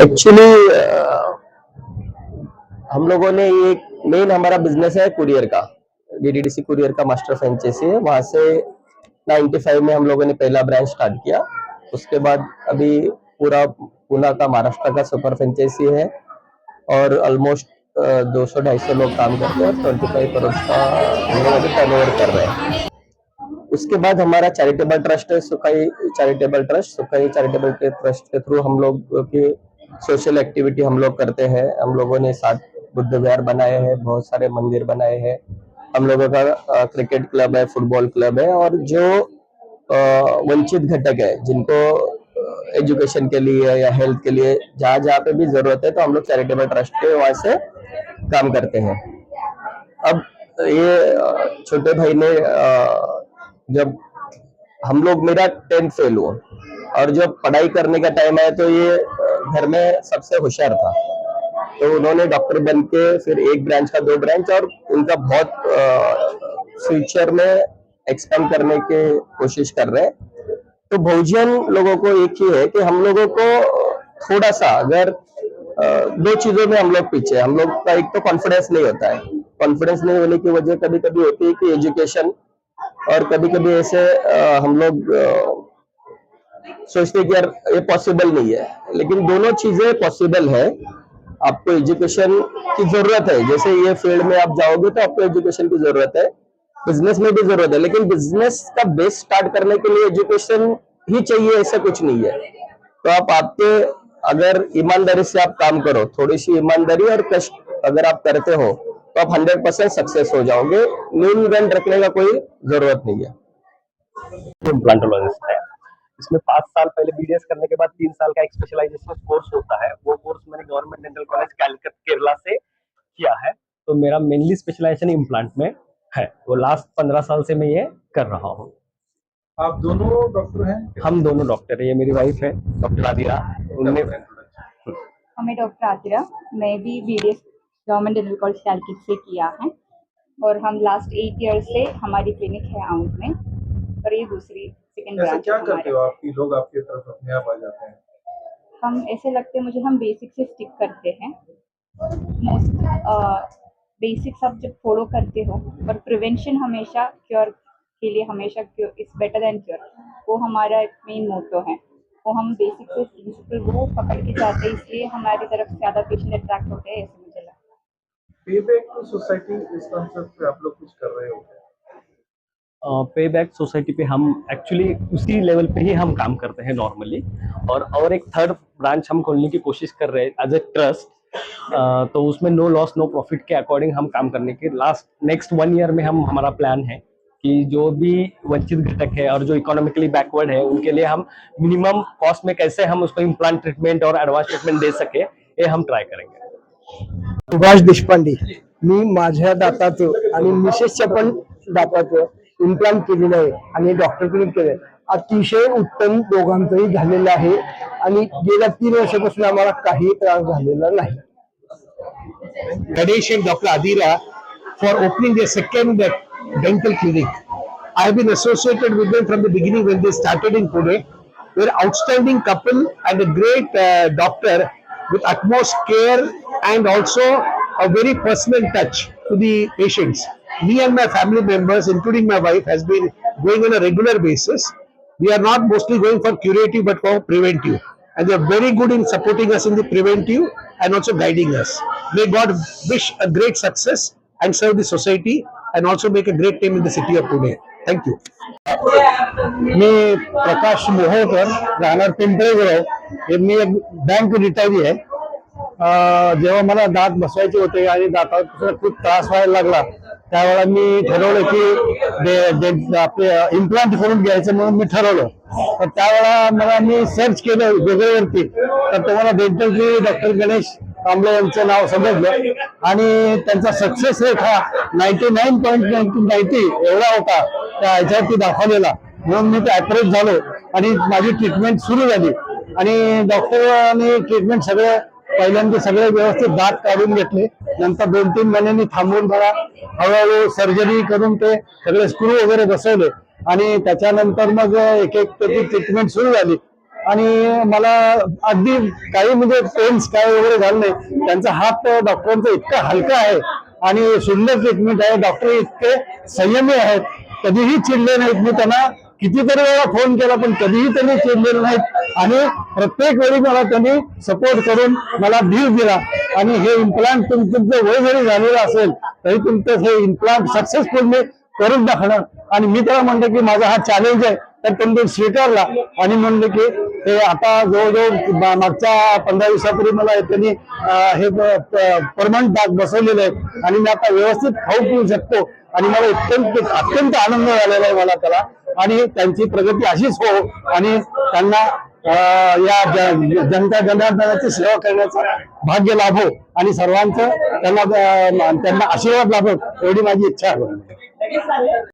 Actually हम लोगों ने ये मेन हमारा बिज़नेस है कुरियर का। डीडीडीसी कुरियर का मास्टर फ्रेंचाइजी है। वहाँ से 95 में हम लोगों ने पहला ब्रांच स्टार्ट किया। उसके बाद अभी पूरा पूना का, महाराष्ट्र का सुपर फ्रेंचाइजी है और ऑलमोस्ट दो सौ ढाई सौ लोग काम करते हैं ट्वेंटी फाइव करोड़ का हम लोग अभी टर्न कर रहे हैं। उसके बाद हमारा चैरिटेबल ट्रस्ट है, Sukhai charitable trust Sukhai charitable trust के थ्रू हम लोग की सोशल एक्टिविटी हम लोग करते हैं। हम लोगों ने सात बुद्ध विहार बनाए हैं, बहुत सारे मंदिर बनाए हैं। हम लोगों का क्रिकेट क्लब है फुटबॉल क्लब है और जो वंचित घटक है, जिनको एजुकेशन के लिए या हेल्थ के लिए जहाँ जहाँ पे भी ज़रूरत है तो हम लोग चैरिटेबल ट्रस्ट के वहाँ से काम करते हैं। अब ये छोटे भाई ने जब हम लोग मेरा टेंथ फेल हुआ और जब पढ़ाई करने का टाइम आया तो ये घर में सबसे होशियार था। तो उन्होंने डॉक्टर बन के फिर एक ब्रांच का दो ब्रांच और उनका बहुत फ्यूचर में एक्सपेंड करने की कोशिश कर रहे हैं। तो बहुजन लोगों को एक ही है कि हम लोगों को थोड़ा सा अगर दो चीज़ों में हम लोग पीछे हम लोग का एक तो कॉन्फिडेंस नहीं होता है। कॉन्फिडेंस नहीं होने की वजह कभी कभी होती है कि एजुकेशन और कभी कभी ऐसे हम लोग सोचते कि यार, ये पॉसिबल नहीं है। लेकिन दोनों चीज़ें पॉसिबल है। आपको एजुकेशन की ज़रूरत है। जैसे ये फ़ील्ड में आप जाओगे तो आपको एजुकेशन की ज़रूरत है। बिज़नेस में भी ज़रूरत है। लेकिन बिज़नेस का बेस स्टार्ट करने के लिए एजुकेशन ही चाहिए, ऐसा कुछ नहीं है। तो आप आपके, अगर ईमानदारी से आप काम करो थोड़ी सी ईमानदारी और कष्ट अगर आप करते हो तो आप हंड्रेड परसेंट सक्सेस हो जाओगे। नींद गन रखने का कोई ज़रूरत नहीं है। इसमें पाँच साल पहले बीडीएस करने के बाद तीन साल का एक स्पेशलाइजेशन कोर्स होता है। वो कोर्स मैंने government dental college Calicut Kerala से किया है। तो मेरा मेनली स्पेशलाइजेशन इम्प्लांट में है। वो लास्ट पंद्रह साल से मैं ये कर रहा हूँ। आप दोनों डॉक्टर हैं? हम दोनों डॉक्टर है। ये मेरी वाइफ है डॉक्टर आदिरा। उनने हमें डॉक्टर आदिरा। मैं भी B D government dental college Calicut से किया है। और हम लास्ट एट ईयर से हमारी क्लिनिक है आउट में। और ये दूसरी सेकेंड ऐसा क्या करते हो आप कि लोग आपकी तरफ़ अपने आप आ जाते हैं? हम ऐसे लगते हैं मुझे हम बेसिक से स्टिक करते हैं। मोस्ट बेसिक्स आप जब फॉलो करते हो और प्रिवेंशन हमेशा क्योर के लिए हमेशा cure is better than cure वो हमारा मेन मोटो है। वो हम बेसिक से प्रिंसिपल वो पकड़ के जाते हैं इसलिए हमारी तरफ़ ज़्यादा पेशेंट अट्रैक्ट होते हैं ऐसे मुझे लगता है। पे बैक टू सोसाइटी इस कॉन्सेप्ट पे आप लोग कुछ कर रहे हो पे बैक सोसाइटी पे हम एक्चुअली उसी लेवल पे ही हम काम करते हैं नॉर्मली और और एक थर्ड ब्रांच हम खोलने की कोशिश कर रहे हैं एज ए ट्रस्ट तो उसमें नो लॉस नो प्रॉफिट के अकॉर्डिंग हम काम करने के लास्ट नेक्स्ट वन ईयर में हम, हमारा प्लान है कि जो भी वंचित घटक है और जो इकोनॉमिकली बैकवर्ड है, उनके लिए हम मिनिमम कॉस्ट में कैसे हम उसको इम्प्लांट ट्रीटमेंट और एडवांस ट्रीटमेंट दे सके, ये हम ट्राय करेंगे. सुभाष देशपांडे, मी माझ्या दाताचं आणि मिसेसच्या पण दाताचं. इम्प्लांट के लिए डॉक्टर क्या अतिशय उत्तम दोगे है तीन वर्ष पास doctor for opening the I been associated with them from the beginning were outstanding couple and a great doctor with utmost care and also a very personal touch to the Me and my family members, including my wife, has been going on a regular basis. We are not mostly going for curative but for preventive. And they are very good in supporting us in the preventive and also guiding us. May God wish a great success and serve the society and also make a great name in the city of Pune. Thank you. मी प्रकाश मोहोळकर राहणार पिंपळेगाव हे मी एक bank retiree आहे अं, जेव्हा मला दात बसवायचे होते आणि दातापासून खूप त्रास व्हायला लागला त्यावेळेला मी ठरवलं की डे- डे- आपले इम्प्लांट करून घ्यायचं म्हणून मी ठरवलं. तर त्यावेळेला मला मी सर्च केलं गुगलवरती तर तुम्हाला dental clinic doctor Ganesh Kamble यांचं नाव समजलं. आणि त्यांचा सक्सेस रेट हा नाईन्टी नाईन पॉईंट नाईन्टी एवढा होता. त्या ह्याच्यावरती दाखवलेला. म्हणून मी ते अप्रोच झालो. आणि माझी ट्रीटमेंट सुरू झाली. आणि डॉक्टरांनी ट्रीटमेंट सगळं पहिल्यांदा सगळे व्यवस्थित दात काढून घेतले. नंतर दोन तीन महिन्यांनी थांबून मला हळूहळू सर्जरी करून ते सगळे स्क्रू वगैरे बसवले. आणि त्याच्यानंतर मग एक एक त्याची ट्रीटमेंट सुरू झाली. आणि मला अगदी काही म्हणजे पेन्स काय वगैरे झालं नाही. त्यांचा हात डॉक्टरांचा इतका हलका आहे. आणि सुंदर ट्रीटमेंट आहे. डॉक्टर इतके संयमी आहेत. कधीही चिडले नाहीत. मी त्यांना कितीतरी वेळा फोन केला पण कधीही त्यांनी चिडलेले नाहीत. आणि प्रत्येक वेळी मला त्यांनी सपोर्ट करून मला धीर दिला. आणि हे इम्प्लांट तुमचं वय जरी झालेलं असेल तरी तुमचं हे इम्प्लांट सक्सेसफुल करून दाखणं आणि मी त्याला म्हणतो की माझा हा चॅलेंज आहे तर त्यांनी तो स्वीकारला. आणि म्हणलं की हे आता जवळजवळ मागच्या पंधरा दिवसापूर्वी मला त्यांनी हे परमनंट दात बसवलेलं आहे आणि मी आता व्यवस्थित खाऊ पिऊ शकतो. आणि मला अत्यंत अत्यंत आनंद झालेला आहे मला त्याला. आणि त्यांची प्रगती अशीच हो. आणि त्यांना अं, या जनता जनार्दनाची सेवा करण्याचा भाग्य लाभो. आणि सर्वांचं त्यांना त्यांना आशीर्वाद लाभो एवढी माझी इच्छा आहे.